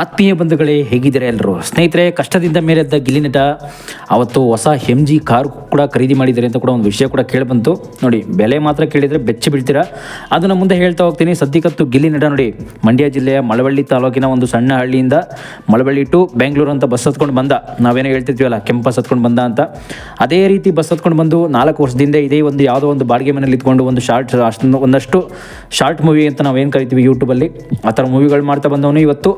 ಆತ್ಮೀಯ ಬಂಧುಗಳೇ, ಹೇಗಿದ್ದಾರೆ ಎಲ್ಲರೂ? ಸ್ನೇಹಿತರೆ, ಕಷ್ಟದಿಂದ ಮೇಲೆದ್ದ ಗಿಲ್ಲಿ ನಟ, ಅವತ್ತು ಹೊಸ ಎಂ ಜಿ ಕಾರು ಕೂಡ ಖರೀದಿ ಮಾಡಿದ್ದಾರೆ ಅಂತ ಕೂಡ ಒಂದು ವಿಷಯ ಕೂಡ ಕೇಳಿಬಂತು. ನೋಡಿ, ಬೆಲೆ ಮಾತ್ರ ಕೇಳಿದರೆ ಬೆಚ್ಚಿ ಬೀಳ್ತೀರಾ? ಅದನ್ನು ಮುಂದೆ ಹೇಳ್ತಾ ಹೋಗ್ತೀನಿ. ಸದ್ಯಕ್ಕತ್ತು ಗಿಲ್ಲಿ ನಟ ನೋಡಿ, ಮಂಡ್ಯ ಜಿಲ್ಲೆಯ ಮಳವಳ್ಳಿ ತಾಲೂಕಿನ ಒಂದು ಸಣ್ಣ ಹಳ್ಳಿಯಿಂದ ಮಳವಳ್ಳಿ ಟು ಬೆಂಗಳೂರು ಅಂತ ಬಸ್ ಹತ್ಕೊಂಡು ಬಂದ. ನಾವೇನೋ ಹೇಳ್ತಿದ್ವಲ್ಲ ಕೆಂಪು ಬಸ್ ಹತ್ಕೊಂಡು ಬಂದ ಅಂತ. ಅದೇ ರೀತಿ ಬಸ್ ಹತ್ಕೊಂಡು ಬಂದು ನಾಲ್ಕು ವರ್ಷದಿಂದ ಇದೇ ಒಂದು ಯಾವುದೋ ಒಂದು ಬಾಡಿಗೆ ಮನೇಲಿ ಇದ್ಕೊಂಡು ಒಂದು ಶಾರ್ಟ್, ಅಷ್ಟೊಂದು, ಒಂದಷ್ಟು ಶಾರ್ಟ್ ಮೂವಿ ಅಂತ ನಾವೇನು ಕರಿತೀವಿ ಯೂಟ್ಯೂಬಲ್ಲಿ ಆ ಥರ ಮೂವಿಗಳು ಮಾಡ್ತಾ ಬಂದವನು ಇವತ್ತು.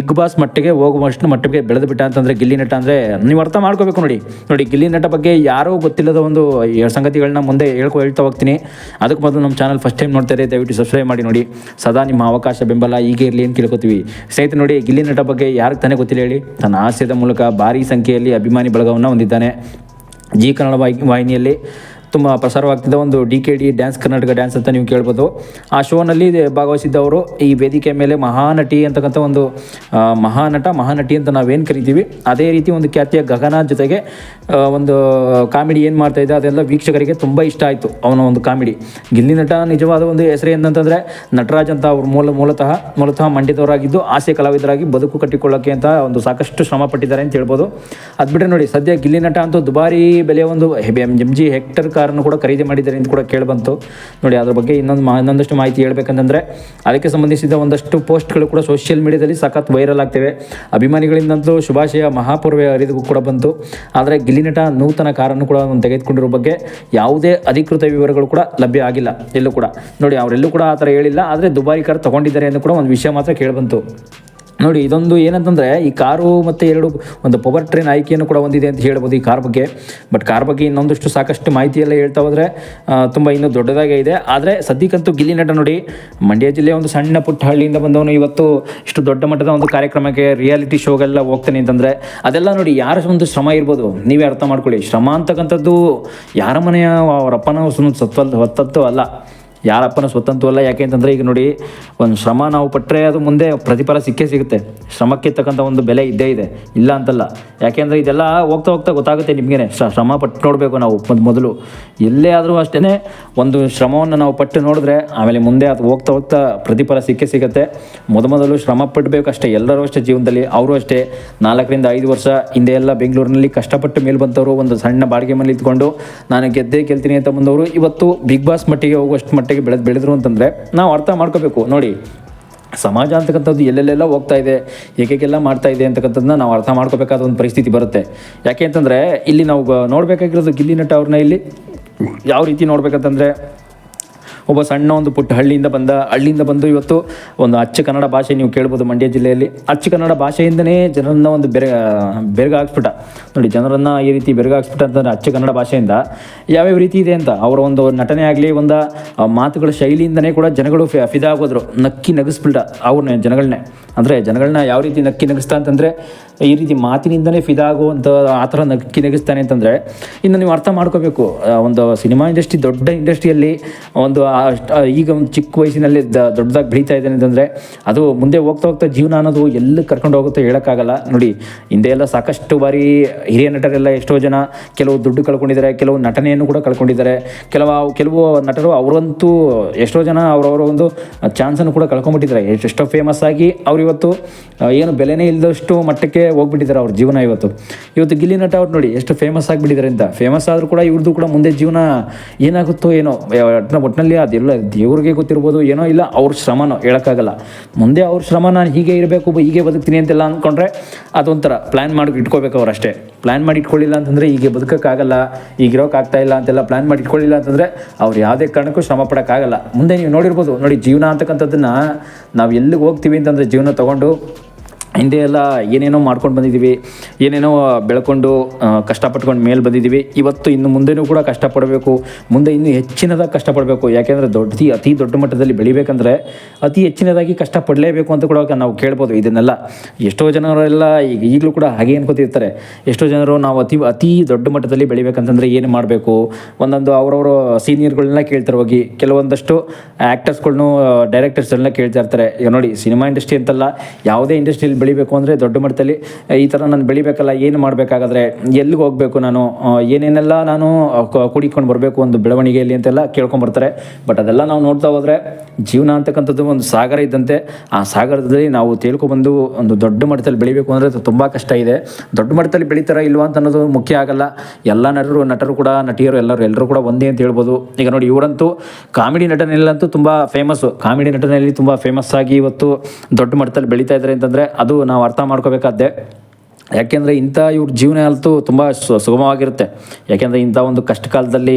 ಬಿಗ್ ಬಾಸ್ ಮಟ್ಟಿಗೆ ಹೋಗುವಷ್ಟು ಮಟ್ಟಿಗೆ ಬೆಳೆದು ಬಿಟ್ಟ ಅಂತಂದ್ರೆ ಗಿಲ್ಲಿ ನಟ ಅಂದರೆ ನೀವು ಅರ್ಥ ಮಾಡ್ಕೋಬೇಕು ನೋಡಿ. ನೋಡಿ, ಗಿಲ್ಲಿ ನಟ ಬಗ್ಗೆ ಯಾರೋ ಗೊತ್ತಿಲ್ಲದ ಒಂದು ಸಂಗತಿಗಳನ್ನ ಮುಂದೆ ಹೇಳ್ಕೊ ಹೇಳ್ತಾ ಹೋಗ್ತೀನಿ. ಅದಕ್ಕೆ ಮೊದಲು ನಮ್ಮ ಚಾನಲ್ ಫಸ್ಟ್ ಟೈಮ್ ನೋಡ್ತಾರೆ ದಯವಿಟ್ಟು ಸಬ್ಸ್ಕ್ರೈಬ್ ಮಾಡಿ ನೋಡಿ. ಸದಾ ನಿಮ್ಮ ಅವಕಾಶ ಬೆಂಬಲ ಹೀಗೆ ಇರಲಿ ಅಂತ ಕೇಳ್ಕೊತೀವಿ. ಸ್ನೇಹಿತ ನೋಡಿ, ಗಿಲ್ಲಿ ನಟ ಬಗ್ಗೆ ಯಾರಿಗೆ ತಾನೇ ಗೊತ್ತಿಲ್ಲ ಹೇಳಿ. ತನ್ನ ಹಾಸ್ಯದ ಮೂಲಕ ಭಾರಿ ಸಂಖ್ಯೆಯಲ್ಲಿ ಅಭಿಮಾನಿ ಬಳಗವನ್ನು ಹೊಂದಿದ್ದಾನೆ. ಜಿ ಕನ್ನಡ ವಾಹಿ- ವಾಹಿನಿಯಲ್ಲಿ ತುಂಬ ಪ್ರಸಾರವಾಗ್ತಿದ್ದ ಒಂದು D K D dance Karnataka dance ಅಂತ ನೀವು ಕೇಳ್ಬೋದು. ಆ ಶೋನಲ್ಲಿ ಭಾಗವಹಿಸಿದ್ದವರು ಈ ವೇದಿಕೆ ಮೇಲೆ ಮಹಾನಟಿ ಅಂತಕ್ಕಂಥ ಒಂದು ಮಹಾನಟ, ಮಹಾನಟಿ ಅಂತ ನಾವೇನು ಕರಿತೀವಿ. ಅದೇ ರೀತಿ ಒಂದು ಖ್ಯಾತಿಯ ಗಗನ ಜೊತೆಗೆ ಒಂದು ಕಾಮಿಡಿ ಏನು ಮಾಡ್ತಾ ಇದ್ದ ಅದೆಲ್ಲ ವೀಕ್ಷಕರಿಗೆ ತುಂಬ ಇಷ್ಟ ಆಯಿತು ಅವನ ಒಂದು ಕಾಮಿಡಿ. ಗಿಲ್ಲಿ ನಟ ನಿಜವಾದ ಒಂದು ಹೆಸರು ಏನಂತಂದರೆ ನಟರಾಜ್ ಅಂತ ಅವರು ಮೂಲ, ಮೂಲತಃ ಮೂಲತಃ ಮಂಡ್ಯದವರಾಗಿದ್ದು ಆಸೆ ಕಲಾವಿದರಾಗಿ ಬದುಕು ಕಟ್ಟಿಕೊಳ್ಳೋಕ್ಕೆ ಅಂತ ಒಂದು ಸಾಕಷ್ಟು ಶ್ರಮ ಪಟ್ಟಿದ್ದಾರೆ ಅಂತ ಹೇಳ್ಬೋದು. ಅದು ಬಿಟ್ಟರೆ ನೋಡಿ, ಸದ್ಯ ಗಿಲ್ಲಿ ನಟ ಅಂತೂ ದುಬಾರಿ ಬೆಲೆಯ ಒಂದು ಎಂ ಜಿ, ಹೆಕ್ಟರ್ ಕಾರನ್ನು ಕೂಡ ಖರೀದಿ ಮಾಡಿದ್ದಾರೆ ಅಂತ ಕೂಡ ಕೇಳಿಬಂತು. ನೋಡಿ, ಅದ್ರ ಬಗ್ಗೆ ಇನ್ನೊಂದು ಇನ್ನೊಂದಷ್ಟು ಮಾಹಿತಿ ಹೇಳ್ಬೇಕಂತಂದರೆ, ಅದಕ್ಕೆ ಸಂಬಂಧಿಸಿದ ಒಂದಷ್ಟು ಪೋಸ್ಟ್ಗಳು ಕೂಡ ಸೋಷಿಯಲ್ ಮೀಡಿಯಾದಲ್ಲಿ ಸಖತ್ ವೈರಲ್ ಆಗ್ತಿವೆ. ಅಭಿಮಾನಿಗಳಿಂದಂತೂ ಶುಭಾಶಯ ಮಹಾಪೂರ್ವೆಯ ಅರಿದಿಗೂ ಕೂಡ ಬಂತು. ಆದರೆ ಗಿಲಿನಟ ನೂತನ ಕಾರನ್ನು ಕೂಡ ತೆಗೆದುಕೊಂಡಿರೋ ಬಗ್ಗೆ ಯಾವುದೇ ಅಧಿಕೃತ ವಿವರಗಳು ಕೂಡ ಲಭ್ಯ ಆಗಿಲ್ಲ, ಎಲ್ಲೂ ಕೂಡ. ನೋಡಿ, ಅವರೆಲ್ಲೂ ಕೂಡ ಆ ಥರ ಹೇಳಿಲ್ಲ, ಆದರೆ ದುಬಾರಿ ಕಾರ್ ತಗೊಂಡಿದ್ದಾರೆ ಎಂದು ಕೂಡ ಒಂದು ವಿಷಯ ಮಾತ್ರ ಕೇಳಿಬಂತು. ನೋಡಿ, ಇದೊಂದು ಏನಂತಂದರೆ, ಈ ಕಾರು ಮತ್ತು ಎರಡು, ಒಂದು ಪವರ್ ಟ್ರೈನ್ ಆಯ್ಕೆಯನ್ನು ಕೂಡ ಹೊಂದಿದೆ ಅಂತ ಹೇಳ್ಬೋದು ಈ ಕಾರ್ ಬಗ್ಗೆ. ಬಟ್ ಕಾರ್ ಬಗ್ಗೆ ಇನ್ನೊಂದಷ್ಟು ಸಾಕಷ್ಟು ಮಾಹಿತಿ ಎಲ್ಲ ಹೇಳ್ತಾ ಹೋದರೆ ತುಂಬ ಇನ್ನೂ ದೊಡ್ಡದಾಗೆ ಇದೆ. ಆದರೆ, ಸದ್ಯಕ್ಕಂತೂ ಗಿಲ್ಲಿ ನಟ ನೋಡಿ, ಮಂಡ್ಯ ಜಿಲ್ಲೆಯ ಒಂದು ಸಣ್ಣ ಪುಟ್ಟ ಹಳ್ಳಿಯಿಂದ ಬಂದವನು ಇವತ್ತು ಇಷ್ಟು ದೊಡ್ಡ ಮಟ್ಟದ ಒಂದು ಕಾರ್ಯಕ್ರಮಕ್ಕೆ ರಿಯಾಲಿಟಿ ಶೋಗೆಲ್ಲ ಹೋಗ್ತಾನೆ ಅಂತಂದರೆ, ಅದೆಲ್ಲ ನೋಡಿ, ಯಾರ ಒಂದು ಶ್ರಮ ಇರ್ಬೋದು? ನೀವೇ ಅರ್ಥ ಮಾಡ್ಕೊಳ್ಳಿ. ಶ್ರಮ ಅಂತಕ್ಕಂಥದ್ದು ಯಾರ ಮನೆಯ, ಅವರಪ್ಪನ ಸತ್ವಲ್ ಹೊತ್ತದ್ದು ಅಲ್ಲ. ಯಾರಪ್ಪನ ಸ್ವತಂತ್ರ ಅಲ್ಲ ಯಾಕೆ ಅಂತಂದರೆ ಈಗ ನೋಡಿ, ಒಂದು ಶ್ರಮ ನಾವು ಪಟ್ಟರೆ ಅದು ಮುಂದೆ ಪ್ರತಿಫಲ ಸಿಕ್ಕೇ ಸಿಗುತ್ತೆ. ಶ್ರಮಕ್ಕೆ ತಕ್ಕಂಥ ಒಂದು ಬೆಲೆ ಇದ್ದೇ ಇದೆ. ಇಲ್ಲ ಅಂತಲ್ಲ. ಯಾಕೆಂದರೆ ಇದೆಲ್ಲ ಹೋಗ್ತಾ ಹೋಗ್ತಾ ಗೊತ್ತಾಗುತ್ತೆ ನಿಮಗೇನೆ. ಶ್ರಮ ಪಟ್ಟು ನೋಡಬೇಕು ನಾವು ಮೊದ್- ಮೊದಲು. ಎಲ್ಲೇ ಆದರೂ ಅಷ್ಟೇ ಒಂದು ಶ್ರಮವನ್ನು ನಾವು ಪಟ್ಟು ನೋಡಿದ್ರೆ, ಆಮೇಲೆ ಮುಂದೆ ಅದು ಹೋಗ್ತಾ ಹೋಗ್ತಾ ಪ್ರತಿಫಲ ಸಿಕ್ಕೇ ಸಿಗುತ್ತೆ. ಮೊದಮೊದಲು ಶ್ರಮ ಪಡಬೇಕು ಅಷ್ಟೇ ಎಲ್ಲರೂ ಅಷ್ಟೇ ಜೀವನದಲ್ಲಿ, ಅವರು ಅಷ್ಟೇ. ನಾಲ್ಕರಿಂದ ಐದು ವರ್ಷ ಹಿಂದೆ ಎಲ್ಲ ಬೆಂಗಳೂರಿನಲ್ಲಿ ಕಷ್ಟಪಟ್ಟು ಮೇಲೆ ಬಂದವರು ಒಂದು ಸಣ್ಣ ಬಾಡಿಗೆ ಮನೆ ಇದ್ಕೊಂಡು ನಾನು ಗೆದ್ದೇ ಗೆಲ್ತೀನಿ ಅಂತ ಬಂದವರು, ಇವತ್ತು ಬಿಗ್ ಬಾಸ್ ಮಟ್ಟಿಗೆ ಹೋಗುವಷ್ಟು ಮಟ್ಟಿಗೆ ಬೆಳೆದು ಬೆಳೆದ್ರು ಅಂತಂದರೆ ನಾವು ಅರ್ಥ ಮಾಡ್ಕೋಬೇಕು. ನೋಡಿ, ಸಮಾಜ ಅಂತಕ್ಕಂಥದ್ದು ಎಲ್ಲೆಲ್ಲೆಲ್ಲ ಹೋಗ್ತಾ ಇದೆ ಹೇಗೆಲ್ಲ ಮಾಡ್ತಾ ಇದೆ ಅಂತಕ್ಕಂಥದ್ದನ್ನ ನಾವು ಅರ್ಥ ಮಾಡ್ಕೋಬೇಕಾದ ಒಂದು ಪರಿಸ್ಥಿತಿ ಬರುತ್ತೆ. ಯಾಕೆ ಅಂತಂದರೆ ಇಲ್ಲಿ ನಾವು ನೋಡಬೇಕಾಗಿರೋದು ಗಿಲ್ಲಿ ನಟ ಅವ್ರನ್ನ ಇಲ್ಲಿ. ಯಾವ ರೀತಿ ನೋಡ್ಬೇಕಂತಂದರೆ ಒಬ್ಬ ಸಣ್ಣ ಒಂದು ಪುಟ್ಟ ಹಳ್ಳಿಯಿಂದ ಬಂದ, ಹಳ್ಳಿಯಿಂದ ಬಂದು ಇವತ್ತು ಒಂದು ಅಚ್ಚ ಕನ್ನಡ ಭಾಷೆ ನೀವು ಕೇಳ್ಬೋದು ಮಂಡ್ಯ ಜಿಲ್ಲೆಯಲ್ಲಿ. ಅಚ್ಚ ಕನ್ನಡ ಭಾಷೆಯಿಂದನೇ ಜನರನ್ನ ಒಂದು ಬೆರೆ ಬೆರಗಾಕ್ಸ್ಬಿಟ್ಟ ನೋಡಿ, ಜನರನ್ನ ಈ ರೀತಿ ಬೆರಗಾಕ್ಸ್ಬಿಟ್ಟ ಅಂತಂದ್ರೆ ಅಚ್ಚ ಕನ್ನಡ ಭಾಷೆಯಿಂದ ಯಾವ್ಯಾವ ರೀತಿ ಇದೆ ಅಂತ ಅವರ ಒಂದು ನಟನೆ ಆಗಲಿ, ಒಂದು ಮಾತುಗಳ ಶೈಲಿಯಿಂದನೇ ಕೂಡ ಜನಗಳು ಫಿದಾ ಆಗೋದ್ರು. ನಕ್ಕಿ ನಗಿಸ್ಬಿಟ್ಟ ಅವ್ರನ್ನ ಜನಗಳನ್ನೇ ಅಂದರೆ ಜನಗಳನ್ನ ಯಾವ ರೀತಿ ನಕ್ಕಿ ನಗಿಸ್ತಾ ಅಂತಂದರೆ, ಈ ರೀತಿ ಮಾತಿನಿಂದಲೇ ಫಿದಾ ಆಗುವಂಥ ಆ ಥರ ನಕ್ಕಿ ನಗಿಸ್ತಾನೆ ಅಂತಂದರೆ, ಇನ್ನು ನೀವು ಅರ್ಥ ಮಾಡ್ಕೋಬೇಕು. ಒಂದು ಸಿನಿಮಾ ಇಂಡಸ್ಟ್ರಿ, ದೊಡ್ಡ ಇಂಡಸ್ಟ್ರಿಯಲ್ಲಿ ಒಂದು ಈಗ ಒಂದು ಚಿಕ್ಕ ವಯಸ್ಸಿನಲ್ಲಿ ದ- ದೊಡ್ಡದಾಗಿ ಬೆಳೀತಾ ಇದ್ದಾನೆ ಅಂತಂದರೆ ಅದು ಮುಂದೆ ಹೋಗ್ತಾ ಹೋಗ್ತಾ ಜೀವನ ಅನ್ನೋದು ಎಲ್ಲಿ ಕರ್ಕೊಂಡು ಹೋಗುತ್ತೋ ಹೇಳೋಕ್ಕಾಗಲ್ಲ. ನೋಡಿ, ಹಿಂದೆ ಎಲ್ಲ ಸಾಕಷ್ಟು ಬಾರಿ ಹಿರಿಯ ನಟರೆಲ್ಲ ಎಷ್ಟೋ ಜನ ಕೆಲವು ದುಡ್ಡು ಕಳ್ಕೊಂಡಿದ್ದಾರೆ, ಕೆಲವು ನಟನೆಯನ್ನು ಕೂಡ ಕಳ್ಕೊಂಡಿದ್ದಾರೆ. ಕೆಲವು ಕೆಲವು ನಟರು ಅವರಂತೂ ಎಷ್ಟೋ ಜನ ಅವರವರ ಒಂದು ಚಾನ್ಸನ್ನು ಕೂಡ ಕಳ್ಕೊಂಡ್ಬಿಟ್ಟಿದ್ದಾರೆ. ಎಷ್ಟೆಷ್ಟೋ ಫೇಮಸ್ ಆಗಿ ಅವ್ರು ಇವತ್ತು ಏನು ಬೆಲೆನೇ ಇಲ್ಲದಷ್ಟು ಮಟ್ಟಕ್ಕೆ ಹೋಗ್ಬಿಟ್ಟಿದ್ದಾರೆ ಅವ್ರ ಜೀವನ ಇವತ್ತು. ಇವತ್ತು ಗಿಲ್ಲಿ ನಟ ಅವ್ರು ನೋಡಿ, ಎಷ್ಟು ಫೇಮಸ್ ಆಗಿಬಿಟ್ಟಿದ್ದಾರೆ ಅಂತ. ಫೇಮಸ್ ಆದರೂ ಕೂಡ ಇವ್ರದ್ದು ಕೂಡ ಮುಂದೆ ಜೀವನ ಏನಾಗುತ್ತೋ ಏನೋ ಒಟ್ಟಿನ ಒಟ್ಟಿನಲ್ಲಿ ಅದೆಲ್ಲ ದೇವ್ರಿಗೆ ಗೊತ್ತಿರ್ಬೋದು, ಏನೋ ಇಲ್ಲ, ಅವ್ರ ಶ್ರಮನೋ, ಹೇಳೋಕ್ಕಾಗಲ್ಲ. ಮುಂದೆ ಅವ್ರ ಶ್ರಮ ನಾನು ಹೀಗೆ ಇರಬೇಕು ಹೀಗೆ ಬದುಕ್ತೀನಿ ಅಂತೆಲ್ಲ ಅಂದ್ಕೊಂಡ್ರೆ ಅದೊಂಥರ ಪ್ಲ್ಯಾನ್ ಮಾಡಿ ಇಟ್ಕೋಬೇಕು ಅವರಷ್ಟೇ ಪ್ಲ್ಯಾನ್ ಮಾಡಿ ಇಟ್ಕೊಳ್ಳಿಲ್ಲ ಅಂತಂದರೆ ಹೀಗೆ ಬದುಕೋಕ್ಕಾಗಲ್ಲ ಈಗ ಇರೋಕ್ಕಾಗ್ತಾ ಇಲ್ಲ ಅಂತೆಲ್ಲ ಪ್ಲ್ಯಾನ್ ಮಾಡಿ ಇಟ್ಕೊಳ್ಳಿಲ್ಲ ಅಂತಂದರೆ ಅವ್ರು ಯಾವುದೇ ಕಾರಣಕ್ಕೂ ಶ್ರಮ ಪಡೋಕ್ಕಾಗಲ್ಲ. ಮುಂದೆ ನೀವು ನೋಡಿರ್ಬೋದು, ನೋಡಿ ಜೀವನ ಅಂತಕ್ಕಂಥದ್ದನ್ನು ನಾವು ಎಲ್ಲಿಗೆ ಹೋಗ್ತೀವಿ ಅಂತಂದರೆ ಜೀವನ ತೊಗೊಂಡು ಹಿಂದೆ ಎಲ್ಲ ಏನೇನೋ ಮಾಡ್ಕೊಂಡು ಬಂದಿದ್ದೀವಿ, ಏನೇನೋ ಬೆಳ್ಕೊಂಡು ಕಷ್ಟಪಟ್ಕೊಂಡು ಮೇಲೆ ಬಂದಿದ್ದೀವಿ. ಇವತ್ತು ಇನ್ನು ಮುಂದೆನೂ ಕೂಡ ಕಷ್ಟಪಡಬೇಕು, ಮುಂದೆ ಇನ್ನೂ ಹೆಚ್ಚಿನದಾಗಿ ಕಷ್ಟಪಡಬೇಕು. ಯಾಕೆಂದರೆ ದೊಡ್ಡ, ಅತಿ ದೊಡ್ಡ ಮಟ್ಟದಲ್ಲಿ ಬೆಳಿಬೇಕಂದ್ರೆ ಅತಿ ಹೆಚ್ಚಿನದಾಗಿ ಕಷ್ಟಪಡಲೇಬೇಕು ಅಂತ ಕೂಡ ನಾವು ಕೇಳ್ಬೋದು ಇದನ್ನೆಲ್ಲ. ಎಷ್ಟೋ ಜನರೆಲ್ಲ ಈಗ ಈಗಲೂ ಕೂಡ ಹಾಗೆ ಅನ್ಕೋತಿರ್ತಾರೆ. ಎಷ್ಟೋ ಜನರು ನಾವು ಅತಿ ಅತಿ ದೊಡ್ಡ ಮಟ್ಟದಲ್ಲಿ ಬೆಳಿಬೇಕಂತಂದರೆ ಏನು ಮಾಡಬೇಕು? ಒಂದೊಂದು ಅವರವರು ಸೀನಿಯರ್ಗಳನ್ನ ಕೇಳ್ತಾರೆ ಹೋಗಿ. ಕೆಲವೊಂದಷ್ಟು ಆ್ಯಕ್ಟರ್ಸ್ಗಳ್ನೂ ಡೈರೆಕ್ಟರ್ಸ್ಗಳನ್ನ ಕೇಳ್ತಾ ಇರ್ತಾರೆ. ಈಗ ನೋಡಿ, ಸಿನಿಮಾ ಇಂಡಸ್ಟ್ರಿ ಅಂತಲ್ಲ, ಯಾವುದೇ ಇಂಡಸ್ಟ್ರಿಯಲ್ಲಿ ಬೆಳಿಬೇಕು ಅಂದರೆ ದೊಡ್ಡ ಮಟ್ಟದಲ್ಲಿ ಈ ಥರ ನಾನು ಬೆಳಿಬೇಕಲ್ಲ, ಏನು ಮಾಡಬೇಕಾಗಾದ್ರೆ ಎಲ್ಲಿಗೆ ಹೋಗಬೇಕು ನಾನು? ಏನೇನೆಲ್ಲ ನಾನು ಕುಡಿಕೊಂಡು ಬರಬೇಕು ಒಂದು ಬೆಳವಣಿಗೆಯಲ್ಲಿ ಅಂತೆಲ್ಲ ಕೇಳ್ಕೊಂಬರ್ತಾರೆ ಬಟ್ ಅದೆಲ್ಲ ನಾವು ನೋಡ್ತಾ ಹೋದರೆ ಜೀವನ ಅಂತಕ್ಕಂಥದ್ದು ಒಂದು ಸಾಗರ ಇದ್ದಂತೆ, ಆ ಸಾಗರದಲ್ಲಿ ನಾವು ತೇಳ್ಕೊಬಂದು ಒಂದು ದೊಡ್ಡ ಮಟ್ಟದಲ್ಲಿ ಬೆಳಿಬೇಕು ಅಂದರೆ ಅದು ತುಂಬ ಕಷ್ಟ ಇದೆ. ದೊಡ್ಡ ಮಟ್ಟದಲ್ಲಿ ಬೆಳಿತಾರ ಇಲ್ವಾ ಅಂತ ಅನ್ನೋದು ಮುಖ್ಯ ಆಗಲ್ಲ. ಎಲ್ಲ ನಟರು ನಟರು ಕೂಡ, ನಟಿಯರು ಎಲ್ಲರೂ ಎಲ್ಲರೂ ಕೂಡ ಒಂದೇ ಅಂತ ಹೇಳ್ಬೋದು. ಈಗ ನೋಡಿ, ಇವರಂತೂ ಕಾಮಿಡಿ ನಟನೆಲ್ಲಂತೂ ತುಂಬ ಫೇಮಸ್ಸು ಕಾಮಿಡಿ ನಟನೆಯಲ್ಲಿ ತುಂಬ ಫೇಮಸ್ ಆಗಿ ಇವತ್ತು ದೊಡ್ಡ ಮಟ್ಟದಲ್ಲಿ ಬೆಳೀತಾ ಇದ್ದಾರೆ ಅಂತಂದರೆ ಅದು ನಾವು ಅರ್ಥ ಮಾಡ್ಕೋಬೇಕಾದ್ದೆ ಯಾಕೆಂದರೆ ಇಂಥ ಇವ್ರ ಜೀವನ ಅಂತೂ ತುಂಬ ಸುಗಮವಾಗಿರುತ್ತೆ. ಯಾಕೆಂದರೆ ಇಂಥ ಒಂದು ಕಷ್ಟ ಕಾಲದಲ್ಲಿ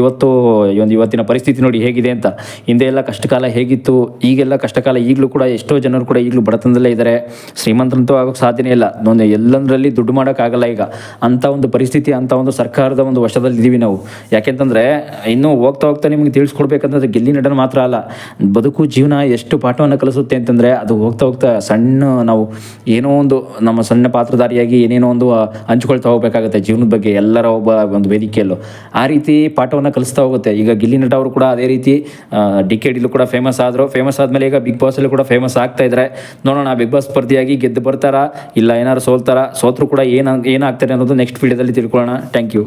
ಇವತ್ತು ಈ ಒಂದು ಇವತ್ತಿನ ಪರಿಸ್ಥಿತಿ ನೋಡಿ ಹೇಗಿದೆ ಅಂತ. ಹಿಂದೆ ಎಲ್ಲ ಕಷ್ಟ ಕಾಲ ಹೇಗಿತ್ತು, ಈಗೆಲ್ಲ ಕಷ್ಟ ಕಾಲ ಈಗಲೂ ಕೂಡ ಎಷ್ಟೋ ಜನರು ಕೂಡ ಈಗಲೂ ಬಡತನದಲ್ಲೇ ಇದ್ದಾರೆ. ಶ್ರೀಮಂತರಂತೂ ಆಗೋಕ್ಕೆ ಸಾಧ್ಯನೇ ಇಲ್ಲ. ಒಂದು ಎಲ್ಲಂದರಲ್ಲಿ ದುಡ್ಡು ಮಾಡೋಕ್ಕಾಗಲ್ಲ ಈಗ. ಅಂಥ ಒಂದು ಪರಿಸ್ಥಿತಿ, ಅಂಥ ಒಂದು ಸರ್ಕಾರದ ಒಂದು ವಶದಲ್ಲಿ ಇದ್ದೀವಿ ನಾವು. ಯಾಕೆಂತಂದರೆ ಇನ್ನೂ ಹೋಗ್ತಾ ಹೋಗ್ತಾ ನಿಮಗೆ ತಿಳಿಸ್ಕೊಡ್ಬೇಕಂತಂದ್ರೆ ಗೆಲ್ಲಿ ನಟನ ಮಾತ್ರ ಅಲ್ಲ. ಬದುಕು, ಜೀವನ ಎಷ್ಟು ಪಾಠವನ್ನು ಕಲಿಸುತ್ತೆ ಅಂತಂದರೆ ಅದು ಹೋಗ್ತಾ ಹೋಗ್ತಾ ಸಣ್ಣ ನಾವು ಏನೋ ಒಂದು ನಮ್ಮ ಸಣ್ಣ ಪಾತ್ರಧಾರಿಯಾಗಿ ಏನೇನೋ ಒಂದು ಹಂಚ್ಕೊಳ್ತಾ ಹೋಗ್ಬೇಕಾಗುತ್ತೆ ಜೀವನದ ಬಗ್ಗೆ ಎಲ್ಲರ ಒಬ್ಬ ಒಂದು ವೇದಿಕೆಯಲ್ಲೂ. ಆ ರೀತಿ ಪಾಠವನ್ನು ಕಲಿಸ್ತಾ ಹೋಗುತ್ತೆ. ಈಗ ಗಿಲ್ಲಿ ನಟ ಅವರು ಕೂಡ ಅದೇ ರೀತಿ ಡಿ ಕೆ ಡಿಲು ಕೂಡ ಫೇಮಸ್ ಆದರು. ಫೇಮಸ್ ಆದಮೇಲೆ ಈಗ ಬಿಗ್ ಬಾಸಲ್ಲೂ ಕೂಡ ಫೇಮಸ್ ಆಗ್ತಾ ಇದ್ದಾರೆ ನೋಡೋಣ ಬಿಗ್ ಬಾಸ್ ಸ್ಪರ್ಧಿಯಾಗಿ ಗೆದ್ದು ಬರ್ತಾರಾ? ಇಲ್ಲ ಏನಾರು ಸೋಲ್ತಾರಾ? ಸೋತ್ರು ಕೂಡ ಏನು ಏನಾಗ್ತಾರೆ ಅನ್ನೋದು ನೆಕ್ಸ್ಟ್ ವಿಡಿಯೋದಲ್ಲಿ ತಿಳ್ಕೊಳ್ಳೋಣ. Thank you